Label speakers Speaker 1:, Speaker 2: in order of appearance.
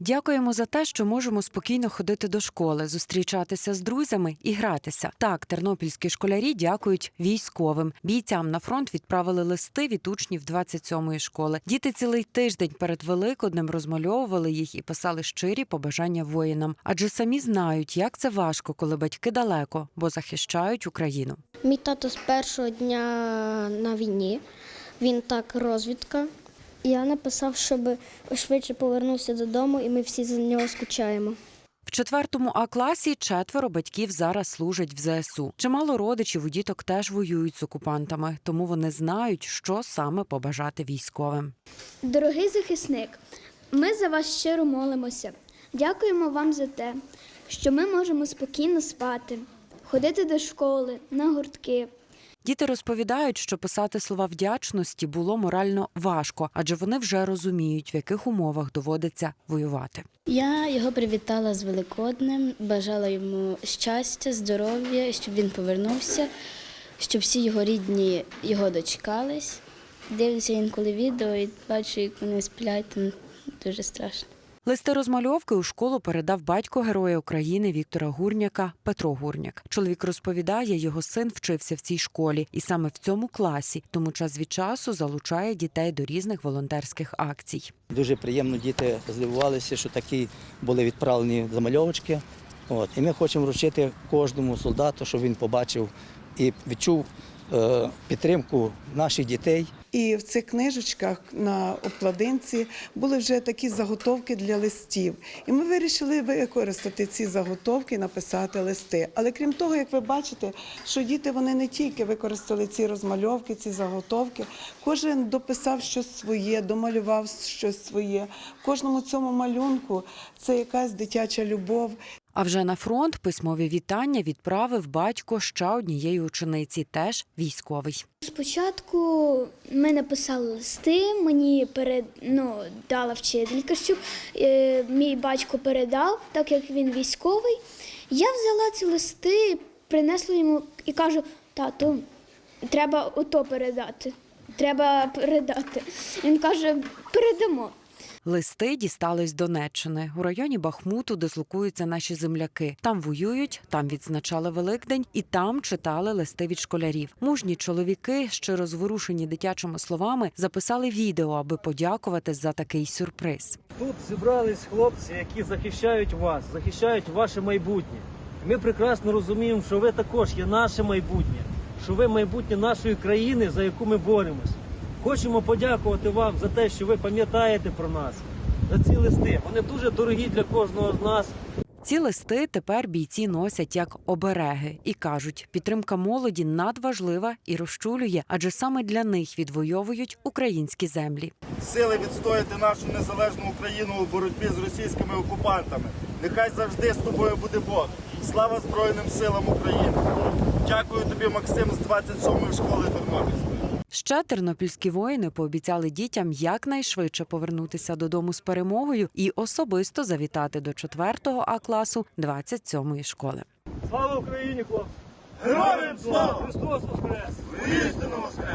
Speaker 1: Дякуємо за те, що можемо спокійно ходити до школи, зустрічатися з друзями і гратися. Так, тернопільські школярі дякують військовим. Бійцям на фронт відправили листи від учнів 27-ї школи. Діти цілий тиждень перед Великоднем розмальовували їх і писали щирі побажання воїнам, адже самі знають, як це важко, коли батьки далеко, бо захищають Україну.
Speaker 2: Мій тато з першого дня на війні. Він так розвідка. Я написав, щоб швидше повернувся додому, і ми всі за нього скучаємо.
Speaker 1: В четвертому А класі четверо батьків зараз служать в ЗСУ. Чимало родичів у діток теж воюють з окупантами, тому вони знають, що саме побажати військовим.
Speaker 3: Дорогий захисник, ми за вас щиро молимося. Дякуємо вам за те, що ми можемо спокійно спати, ходити до школи, на гуртки.
Speaker 1: Діти розповідають, що писати слова вдячності було морально важко, адже вони вже розуміють, в яких умовах доводиться воювати.
Speaker 4: Я його привітала з Великоднем, бажала йому щастя, здоров'я, щоб він повернувся, щоб всі його рідні його дочекались. Дивлюся інколи відео і бачу, як вони сплять, дуже страшно.
Speaker 1: Листи розмальовки у школу передав батько героя України Віктора Гурняка Петро Гурняк. Чоловік розповідає, його син вчився в цій школі, і саме в цьому класі, тому час від часу залучає дітей до різних волонтерських акцій.
Speaker 5: Дуже приємно діти здивувалися, що такі були відправлені замальовочки. От. І ми хочемо вручити кожному солдату, щоб він побачив і відчув е, підтримку наших дітей.
Speaker 6: І в цих книжечках на обкладинці були вже такі заготовки для листів. І ми вирішили використати ці заготовки написати листи. Але крім того, як ви бачите, що діти вони не тільки використали ці розмальовки, ці заготовки, кожен дописав щось своє, домалював щось своє. В кожному цьому малюнку це якась дитяча любов,
Speaker 1: А вже на фронт письмові вітання відправив батько ще однієї учениці, теж військовий.
Speaker 3: Спочатку ми написали листи, мені перед, ну, дала вчителька, щоб е, мій батько передав, так як він військовий. Я взяла ці листи, принесла йому і кажу: тату, треба ото передати. Треба передати. Він каже, передамо.
Speaker 1: Листи дістались Донеччини у районі Бахмуту, дислокуються наші земляки. Там воюють, там відзначали Великдень і там читали листи від школярів. Мужні чоловіки, щиро зворушені дитячими словами, записали відео, аби подякувати за такий сюрприз.
Speaker 7: Тут зібрались хлопці, які захищають вас, захищають ваше майбутнє. Ми прекрасно розуміємо, що ви також є наше майбутнє, що ви майбутнє нашої країни, за яку ми боремось. Хочемо подякувати вам за те, що ви пам'ятаєте про нас, за ці листи. Вони дуже дорогі для кожного з нас.
Speaker 1: Ці листи тепер бійці носять як обереги і кажуть, підтримка молоді надважлива і розчулює, адже саме для них відвоюють українські землі.
Speaker 8: сили відстояти нашу незалежну Україну у боротьбі з російськими окупантами. Нехай завжди з тобою буде Бог. Слава Збройним силам України! Дякую тобі, Максим, з 27-ї школи Тернопільської.
Speaker 1: Ще тернопільські воїни пообіцяли дітям якнайшвидше повернутися додому з перемогою і особисто завітати до 4-го А класу 27-ї школи.
Speaker 7: Слава Україні, хлопці!
Speaker 8: Героям слава!
Speaker 7: Христос Воскрес!
Speaker 8: Воістину воскрес!